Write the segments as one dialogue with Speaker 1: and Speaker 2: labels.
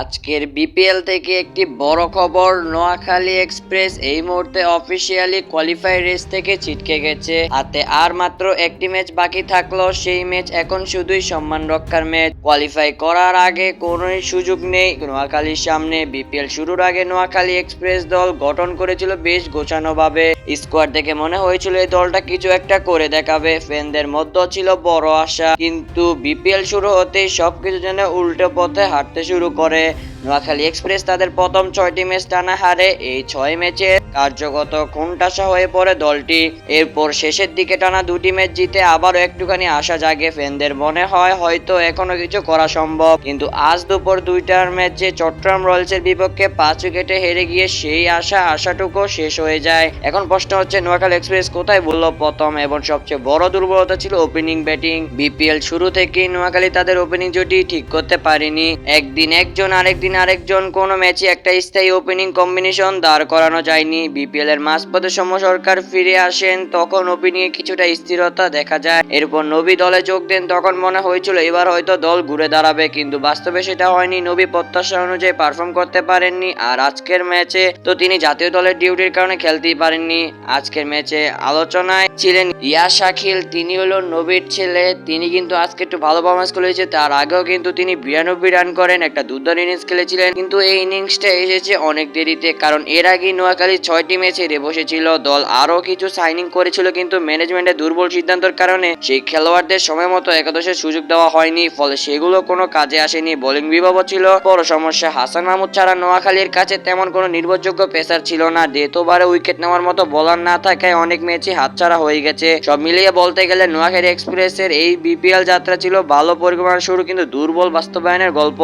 Speaker 1: আজকের বিপিএল থেকে একটি বড় খবর, নোয়াখালী এক্সপ্রেস এই মুহূর্তে অফিসিয়ালি কোয়ালিফাই রেস থেকে ছিটকে গেছে। হাতে আর মাত্র একটি ম্যাচ বাকি থাকল, সেই ম্যাচ এখন শুধুই সম্মান রক্ষার ম্যাচ কোয়ালিফাই করার আগে কোনো সুযোগ নেই। নোয়াখালীর সামনে বিপিএল শুরুর আগে নোয়াখালী এক্সপ্রেস দল গঠন করেছিল বেশ গোছানো ভাবে স্কোয়াড দেখে মনে হয়েছিল এই দলটা কিছু একটা করে দেখাবে। ফ্যানদের মধ্যে ছিল বড় আশা, কিন্তু বিপিএল শুরু হতেই সবকিছু যেন উল্টো পথে হাঁটতে শুরু করে। で নোয়াখালী এক্সপ্রেস তাদের প্রথম ছয়টি ম্যাচ টানা হারে। এই ছয় ম্যাচে কার্যগত খুনটাসা হয়ে পড়ে দলটি। এরপর শেষের দিকে টানা দুটি ম্যাচ জিতে আবারও একটুখানি আশা জাগে ফ্যানদের। মনে হয় হয়তো এখনও কিছু করা সম্ভব। কিন্তু আজ দুপুর দুইটার ম্যাচে চট্টগ্রাম রয়্যালসের বিপক্ষে পাঁচ উইকেটে হেরে গিয়ে সেই আশা, আশাটুকু শেষ হয়ে যায়। এখন প্রশ্ন হচ্ছে, নোয়াখালী এক্সপ্রেস কোথায় বলল প্রথম? এবং সবচেয়ে বড় দুর্বলতা ছিল ওপেনিং ব্যাটিং। বিপিএল শুরু থেকেই নোয়াখালী তাদের ওপেনিং জুটি ঠিক করতে পারেনি। একদিন একজন, আরেকদিন আরেকজন কোনো ম্যাচে একটা স্থায়ী ওপেনিং কম্বিনেশন দাঁড় করানো যায়নি। বিপিএল এর মাঝপথে সৌম্য সরকার ফিরে আসেন, তখন ওপেনিং এ কিছুটা স্থিরতা দেখা যায়। এরপর নবী দলে যোগ দেন, তখন মনে হয়েছিল এবার হয়তো দল ঘুরে দাঁড়াবে, কিন্তু বাস্তবে সেটা হয়নি। নবী প্রত্যাশা অনুযায়ী পারফর্ম করতে পারেননি, আর আজকের ম্যাচে তো তিনি জাতীয় দলের ডিউটির কারণে খেলতেই পারেননি। আজকের ম্যাচে আলোচনায় ছিলেন ইয়া শাকিল তিনি হলো নবীর ছেলে। তিনি কিন্তু আজকে একটু ভালো পারফরমেন্স করেছে, তার আগেও কিন্তু তিনি বিরানব্বই রান করেন, একটা দুর্দান্ত ইনিংস খেলেছিলেন কিন্তু এই ইনিংসটা এসেছে অনেক দেরিতে, কারণ এর আগে নোয়াখালী ছয়টি ম্যাচে হেরে বসেছিল দল। আরও কিছু সাইনিং করেছিল, কিন্তু ম্যানেজমেন্টের দুর্বল সিদ্ধান্তের কারণে সেই খেলোয়াড়দের সময় মতো একাদশের সুযোগ দেওয়া হয়নি, ফলে সেগুলো কোনো কাজে আসেনি বোলিং বিভাগও ছিল। বড় সমস্যা, হাসান মাহমুদ ছাড়া নোয়াখালীর কাছে তেমন কোনো নির্ভরযোগ্য পেসার ছিল না। ডেতোবারে উইকেট নেওয়ার মতো বলার না থাকায় অনেক ম্যাচে হাতছাড়া হয়ে গেছে। সব মিলিয়ে বলতে গেলে নোয়াখালী এক্সপ্রেসের এই বিপিএল যাত্রা ছিল ভালো পরিকল্পনা শুরু, কিন্তু দুর্বল বাস্তবায়নের গল্প।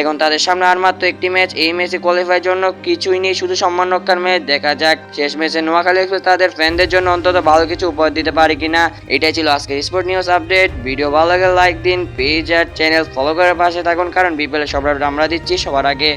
Speaker 1: এখন তাদের সামনে আর মাত্র একটি ম্যাচ। এই ম্যাচে কোয়ালিফাইয়ের জন্য কিছুই নেই, শুধু সম্মান রক্ষার ম্যাচ। দেখা যাক। শেষ ম্যাচে নোয়াখালী এক্সপ্রেস তাদের ফ্যানদের জন্য অন্তত ভালো কিছু উপহার দিতে পারে কিনা। এটাই ছিল আজকের স্পোর্ট নিউজ আপডেট ভিডিও ভালো লাগে লাইক দিন পেজ আর চ্যানেল ফলো করে পাশে থাকুন, কারণ বিপিএল সব আমরা দিচ্ছি সবার আগে।